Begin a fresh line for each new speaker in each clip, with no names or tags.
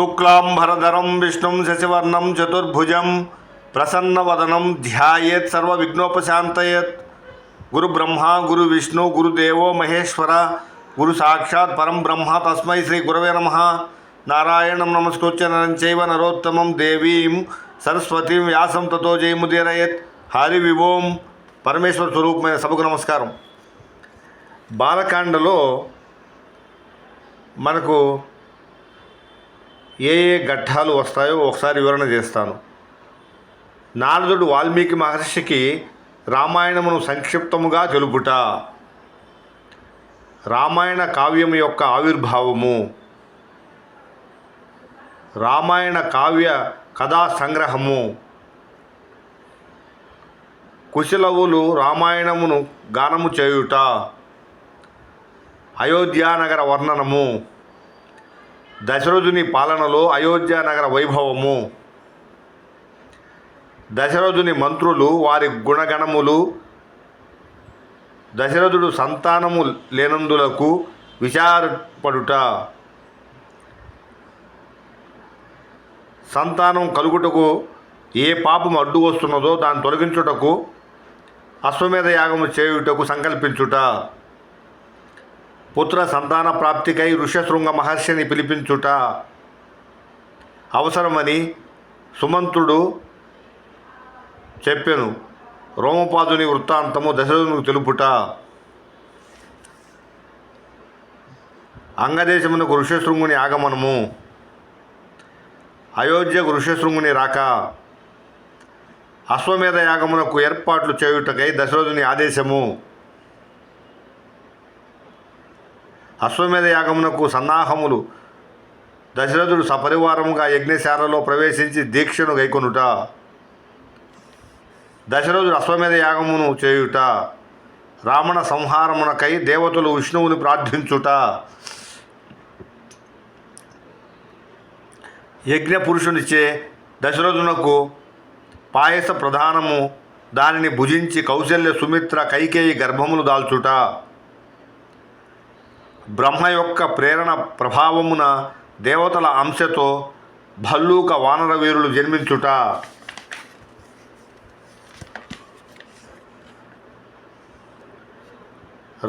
శుక్లాంబరధరం విష్ణుం శశివర్ణం చతుర్భుజం ప్రసన్నవదనం ధ్యాయేత్ సర్వ విఘ్నోపశాంతయత్ గురు బ్రహ్మ గురు విష్ణు గురుదేవో మహేశ్వర గురు సాక్షాత్ పరం బ్రహ్మ తస్మై శ్రీ గురవే నమ నారాయణం నమస్కృత్య నరం నరోత్తమం దేవీం సరస్వతీం వ్యాసం తతో జయముదీరయత్ హరి విభోం పరమేశ్వర స్వరూపమైన సభకు నమస్కారం బాలకాండలో మనకు ఏ ఏ ఘట్టాలు వస్తాయో ఒకసారి వివరణ చేస్తాను నారదుడు వాల్మీకి మహర్షికి రామాయణమును సంక్షిప్తముగా తెలుపుట రామాయణ కావ్యం యొక్క ఆవిర్భావము రామాయణ కావ్య కథా సంగ్రహము కుశలవులు రామాయణమును గానము చేయుట అయోధ్యానగర వర్ణనము దశరథుని పాలనలో అయోధ్య నగర వైభవము దశరథుని మంత్రులు వారి గుణగణములు దశరథుడు సంతానము లేనందులకు విచారపడుట సంతానం కలుగుటకు ఏ పాపం అడ్డు వస్తున్నదో దాన్ని తొలగించుటకు అశ్వమేధ యాగము చేయుటకు సంకల్పించుట పుత్ర సంతాన ప్రాప్తికై ఋషశృంగ మహర్షిని పిలిపించుట అవసరమని సుమంతుడు చెప్పెను రోమపాదుని వృత్తాంతము దశరథునికి తెలుపుట అంగదేశమునకు ఋషశృంగుని ఆగమనము అయోధ్యకు ఋషశృంగుని రాక అశ్వమేధ యాగమునకు ఏర్పాట్లు చేయుటకై దశరథుని ఆదేశము అశ్వమేధ యాగమునకు సన్నాహములు దశరథుడు సపరివారముగా యజ్ఞశాలలో ప్రవేశించి దీక్షను గైకొనుట దశరథుడు అశ్వమేధ యాగమును చేయుట రావణ సంహారమునకై దేవతలు విష్ణువుని ప్రార్థించుట యజ్ఞ పురుషునిచ్చే దశరథునకు పాయస ప్రధానము దానిని భుజించి కౌశల్య సుమిత్ర కైకేయి గర్భములు దాల్చుట బ్రహ్మ యొక్క ప్రేరణ ప్రభావమున దేవతల అంశతో భల్లూక వానర వీరులు జన్మించుట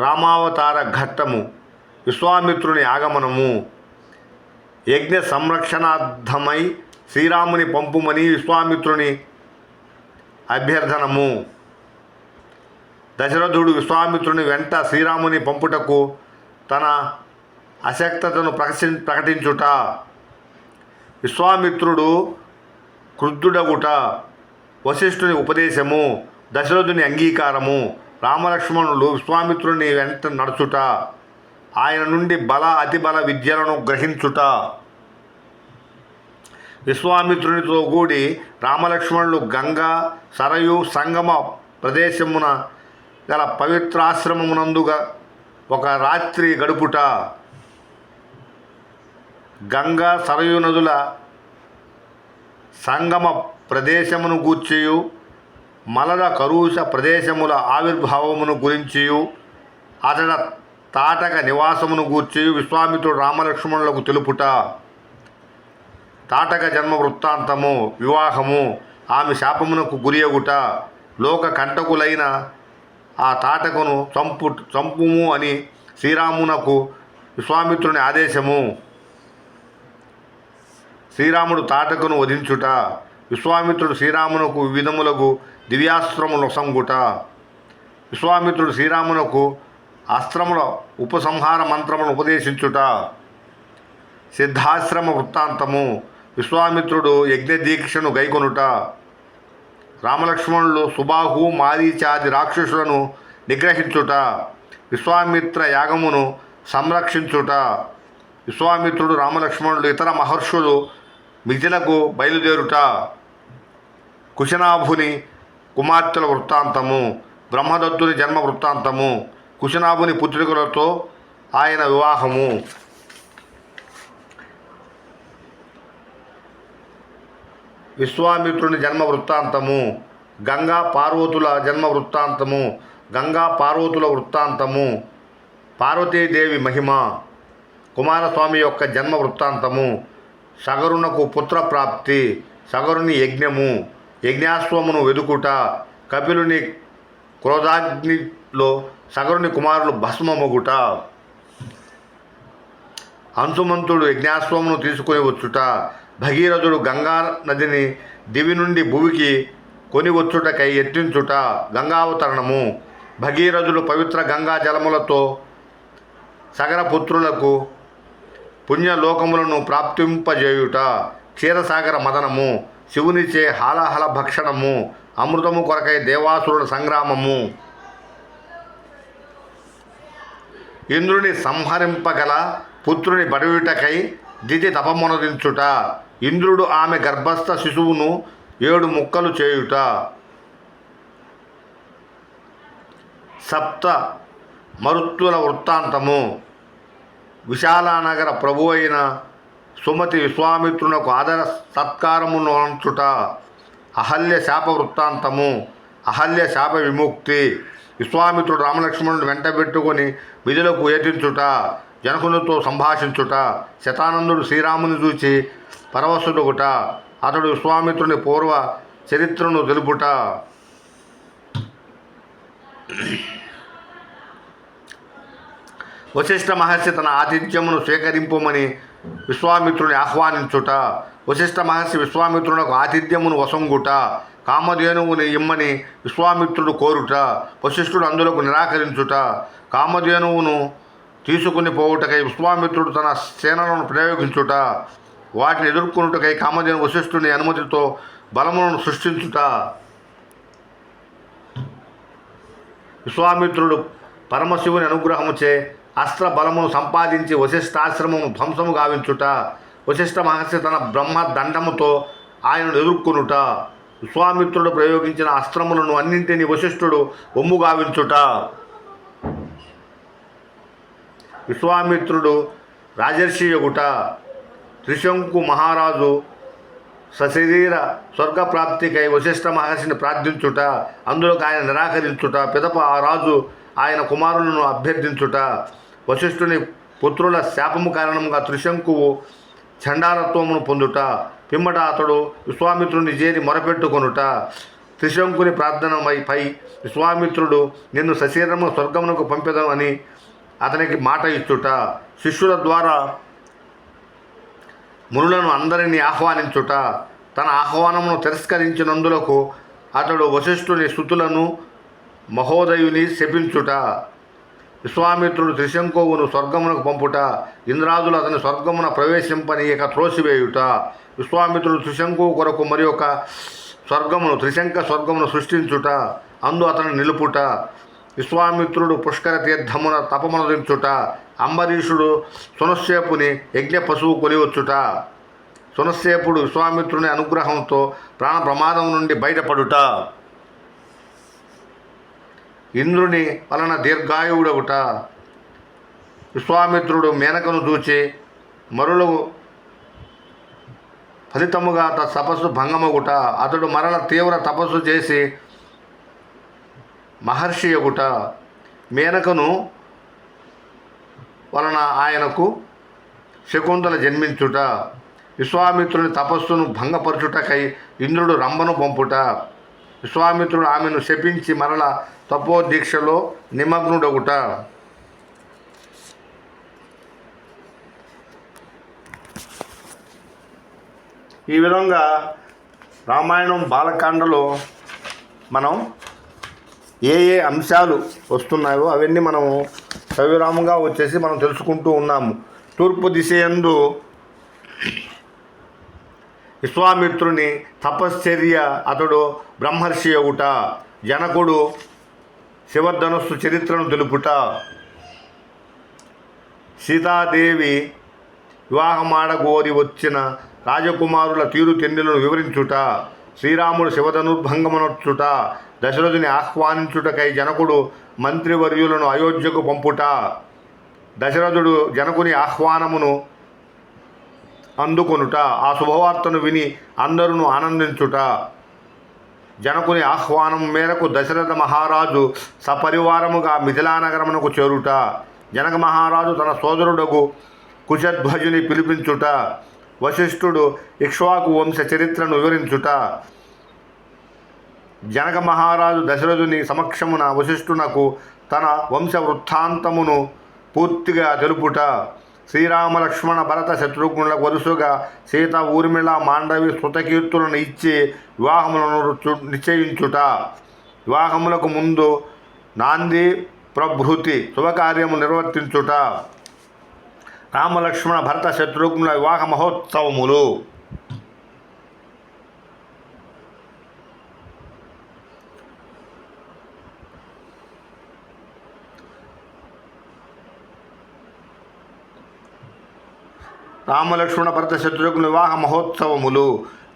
రామావతార ఘట్టము విశ్వామిత్రుని ఆగమనము యజ్ఞ సంరక్షణార్థమై శ్రీరాముని పంపుమని విశ్వామిత్రుని అభ్యర్థనము దశరథుడు విశ్వామిత్రుని వెంట శ్రీరాముని పంపుటకు తన అశక్తతను ప్రకటి ప్రకటించుట విశ్వామిత్రుడు క్రుద్ధుడగుట వశిష్ఠుని ఉపదేశము దశరథుని అంగీకారము రామలక్ష్మణులు విశ్వామిత్రుని వెంట నడుచుట ఆయన నుండి బల అతిబల విద్యలను గ్రహించుట విశ్వామిత్రునితో కూడి రామలక్ష్మణులు గంగా సరయు సంగమ ప్రదేశమున గల పవిత్రాశ్రమమునందుగా ఒక రాత్రి గడుపుట గంగా సరయు నదుల సంగమ ప్రదేశమును గూర్చియు మలల కరుష ప్రదేశముల ఆవిర్భావమును గురించియు అతడ తాటక నివాసమును గూర్చియు విశ్వామిత్రుడు రామలక్ష్మణులకు తెలుపుట తాటక జన్మ వృత్తాంతము వివాహము ఆమె శాపమునకు గురియగుట లోక కంటకులైన ఆ తాటకును చంపు చంపుము అని శ్రీరామునకు విశ్వామిత్రుని ఆదేశము శ్రీరాముడు తాటకును వధించుట విశ్వామిత్రుడు శ్రీరామునకు వివిధములకు దివ్యాస్త్రములు సంగుట విశ్వామిత్రుడు శ్రీరామునకు అస్త్రముల ఉపసంహార మంత్రములను ఉపదేశించుట సిద్ధాశ్రమ వృత్తాంతము విశ్వామిత్రుడు యజ్ఞదీక్షను గైకొనుట రామలక్ష్మణులు సుబాహు మారీచాది రాక్షసులను నిగ్రహించుట విశ్వామిత్ర యాగమును సంరక్షించుట విశ్వామిత్రుడు రామలక్ష్మణులు ఇతర మహర్షులు మిథిలకు బయలుదేరుట కుశనాభుని కుమార్తెల వృత్తాంతము బ్రహ్మదత్తుని జన్మ వృత్తాంతము కుశనాభుని పుత్రికులతో ఆయన వివాహము విశ్వామిత్రుని జన్మ వృత్తాంతము గంగా పార్వతుల జన్మ వృత్తాంతము గంగా పార్వతుల వృత్తాంతము పార్వతీదేవి మహిమ కుమారస్వామి యొక్క జన్మ వృత్తాంతము సగరునకు పుత్ర ప్రాప్తి సగరుని యజ్ఞము యజ్ఞాశ్వమును వెదుకుట కపిలుని క్రోధాగ్నిలో సగరుని కుమారులు భస్మముగుట అంశుమంతుడు యజ్ఞాశ్వమును తీసుకుని వచ్చుట భగీరథుడు గంగా నదిని దివి నుండి భూమికి కొనివచ్చుటకై ఎత్తించుట గంగావతరణము భగీరథుడు పవిత్ర గంగా జలములతో సగరపుత్రులకు పుణ్యలోకములను ప్రాప్తింపజేయుట క్షీరసాగర మదనము శివునిచే హాలహల భక్షణము అమృతము కొరకై దేవాసురుడు సంగ్రామము ఇంద్రుని సంహరింపగల పుత్రుని బడివిటకై దితి తపమునరించుట ఇంద్రుడు ఆమె గర్భస్థ శిశువును ఏడు ముక్కలు చేయుట సప్త మరుత్తుల వృత్తాంతము విశాలానగర ప్రభు అయిన సుమతి విశ్వామిత్రునకు ఆదర సత్కారమును అంచుట అహల్య శాప వృత్తాంతము అహల్య శాప విముక్తి విశ్వామిత్రుడు రామలక్ష్మణుడు వెంటబెట్టుకొని విధులకు ఏతించుట జనకునితో సంభాషించుట శతానందుడు శ్రీరాముని చూచి పరవశుడుగుట అతడు విశ్వామిత్రుని పూర్వ చరిత్రను తెలుపుట వశిష్ఠ మహర్షి తన ఆతిథ్యమును స్వీకరింపుమని విశ్వామిత్రుని ఆహ్వానించుట వశిష్ఠ మహర్షి విశ్వామిత్రునకు ఆతిథ్యమును వసంగుట కామధేనువుని ఇమ్మని విశ్వామిత్రుడు కోరుట వశిష్ఠుడు అందులకు నిరాకరించుట కామధేనువును తీసుకుని పోవుటకై విశ్వామిత్రుడు తన సేనలను ప్రయోగించుట వాటిని ఎదుర్కొనుటకై కామదేని వశిష్ఠుని అనుమతితో బలములను సృష్టించుట విశ్వామిత్రుడు పరమశివుని అనుగ్రహముచే అస్త్ర బలమును సంపాదించి వశిష్ఠాశ్రమము ధ్వంసము గావించుట వశిష్ఠ మహర్షి తన బ్రహ్మ దండముతో ఆయనను ఎదుర్కొనుట విశ్వామిత్రుడు ప్రయోగించిన అస్త్రములను అన్నింటినీ వశిష్ఠుడు ఒమ్ము గావించుట విశ్వామిత్రుడు రాజర్షి రాజర్షియొగుట త్రిశంకు మహారాజు సశరీర స్వర్గప్రాప్తికై వశిష్ట మహర్షిని ప్రార్థించుట అందులోకి ఆయన నిరాకరించుట పిదప ఆ రాజు ఆయన కుమారులను అభ్యర్థించుట వశిష్ఠుని పుత్రుల శాపము కారణంగా త్రిశంకువు చండారత్వమును పొందుట పిమ్మట అతడు విశ్వామిత్రుని చేరి మొరపెట్టుకొనుట త్రిశంకుని పై విశ్వామిత్రుడు నిన్ను సశీరము స్వర్గమునకు పంపెదను అని అతనికి మాట ఇచ్చుట శిష్యుల ద్వారా మునులను అందరినీ ఆహ్వానించుట తన ఆహ్వానమును తిరస్కరించినందులకు అతడు వశిష్ఠుని స్థుతులను మహోదయుని శపించుట విశ్వామిత్రుడు త్రిశంకోవును స్వర్గమునకు పంపుట ఇంద్రాదులు అతని స్వర్గమున ప్రవేశింపని ఇక త్రోసివేయుట విశ్వామిత్రుడు త్రిశంకు కొరకు మరి ఒక స్వర్గమును త్రిశంక స్వర్గమును సృష్టించుట అందు అతను నిలుపుట విశ్వామిత్రుడు పుష్కర తీర్థమున తపమనుదించుట అంబరీషుడు సునశ్చేపుని యజ్ఞ పశువు కొలివచ్చుట సునశ్చేపుడు విశ్వామిత్రుని అనుగ్రహంతో ప్రాణ ప్రమాదం నుండి బయటపడుట ఇంద్రుని వలన దీర్ఘాయువుడవుట విశ్వామిత్రుడు మేనకను చూచి మరులు ఫలితముగా తపస్సు భంగమగుట అతడు మరల తీవ్ర తపస్సు చేసి మహర్షి యొగుట మేనకను వలన ఆయనకు శకుంతల జన్మించుట విశ్వామిత్రుని తపస్సును భంగపరచుటకై ఇంద్రుడు రంభను పంపుట విశ్వామిత్రుడు ఆమెను శపించి మరల తపోదీక్షలో నిమగ్నుడగుట ఈ విధంగా రామాయణం బాలకాండలో మనం ఏ ఏ అంశాలు వస్తున్నాయో అవన్నీ మనము సవిరామంగా వచ్చేసి మనం తెలుసుకుంటూ ఉన్నాము తూర్పు దిశయందు విశ్వామిత్రుని తపశ్చర్య అతడు బ్రహ్మర్షి ఒకట జనకుడు శివధనస్సు చరిత్రను తెలుపుట సీతాదేవి వివాహమాడగోరి వచ్చిన రాజకుమారుల తీరు తెన్నులను వివరించుట శ్రీరాముడు శివధనుర్భంగమునొచ్చుట దశరథుని ఆహ్వానించుటకై జనకుడు మంత్రివర్యులను అయోధ్యకు పంపుట దశరథుడు జనకుని ఆహ్వానమును అందుకొనుట ఆ శుభవార్తను విని అందరూ ఆనందించుట జనకుని ఆహ్వానం మేరకు దశరథ మహారాజు సపరివారముగా మిథిలానగరమునకు చేరుట జనక మహారాజు తన సోదరుడకు కుశధ్వజుని పిలిపించుట వశిష్ఠుడు ఇక్ష్వాకు వంశ చరిత్రను వివరించుట జనక మహారాజు దశరథుని సమక్షమున వశిష్ఠునకు తన వంశ వృత్తాంతమును పూర్తిగా తెలుపుట శ్రీరామ లక్ష్మణ భరత శత్రుఘ్నుల వరుసగా సీత ఊర్మిళ మాండవి శృతకీర్తులను ఇచ్చి వివాహములను నిశ్చయించుట వివాహములకు ముందు నాంది ప్రభృతి శుభకార్యము నిర్వర్తించుట రామలక్ష్మణ భరత శత్రుఘ్నుల వివాహ మహోత్సవములు రామలక్ష్మణ భరత శత్రుఘ్నుల వివాహ మహోత్సవములు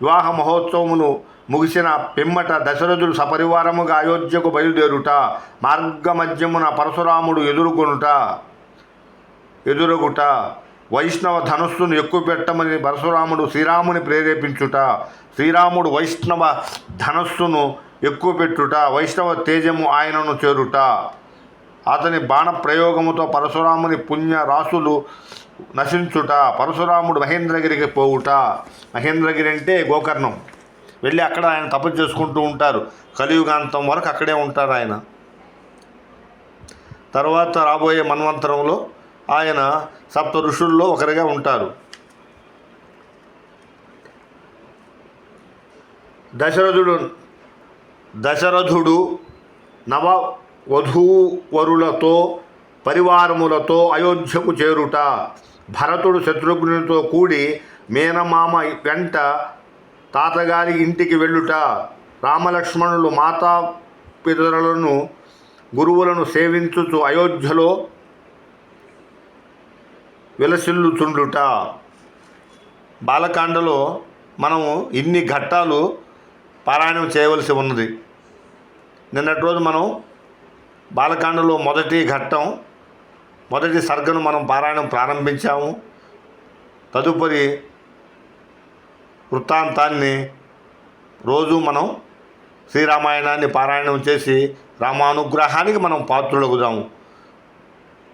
వివాహ మహోత్సవమును ముగిసిన పిమ్మట దశరథులు సపరివారముగా అయోధ్యకు బయలుదేరుట మార్గమధ్యమున పరశురాముడు ఎదుర్కొనుట ఎదురొగుట వైష్ణవ ధనుస్సును ఎక్కువ పెట్టమని పరశురాముడు శ్రీరాముని ప్రేరేపించుట శ్రీరాముడు వైష్ణవ ధనస్సును ఎక్కువ పెట్టుట వైష్ణవ తేజము ఆయనను చేరుట అతని బాణ ప్రయోగముతో పరశురాముని పుణ్య రాసులు నశించుట పరశురాముడు మహేంద్రగిరికి పోవుట మహేంద్రగిరి అంటే గోకర్ణం వెళ్ళి అక్కడ ఆయన తపస్సు చేసుకుంటూ ఉంటారు కలియుగాంతం వరకు అక్కడే ఉంటారు ఆయన తర్వాత రాబోయే మన్వంతరంలో ఆయన సప్త ఋషుల్లో ఒకరిగా ఉంటారు దశరథుడు దశరథుడు నవ వధూవరులతో పరివారములతో అయోధ్యకు చేరుట భరతుడు శత్రుఘ్నులతో కూడి మేనమామ వెంట తాతగారి ఇంటికి వెళ్ళుట రామలక్ష్మణులు మాతాపితరులను గురువులను సేవించుచు అయోధ్యలో విలసిల్లుచుండుట బాలకాండలో మనము ఇన్ని ఘట్టాలు పారాయణం చేయవలసి ఉన్నది నిన్నటి రోజు మనం బాలకాండలో మొదటి ఘట్టం మొదటి సర్గను మనం పారాయణం ప్రారంభించాము తదుపరి వృత్తాంతాన్ని రోజు మనం శ్రీరామాయణాన్ని పారాయణం చేసి రామానుగ్రహానికి మనం పాత్రులగుదాము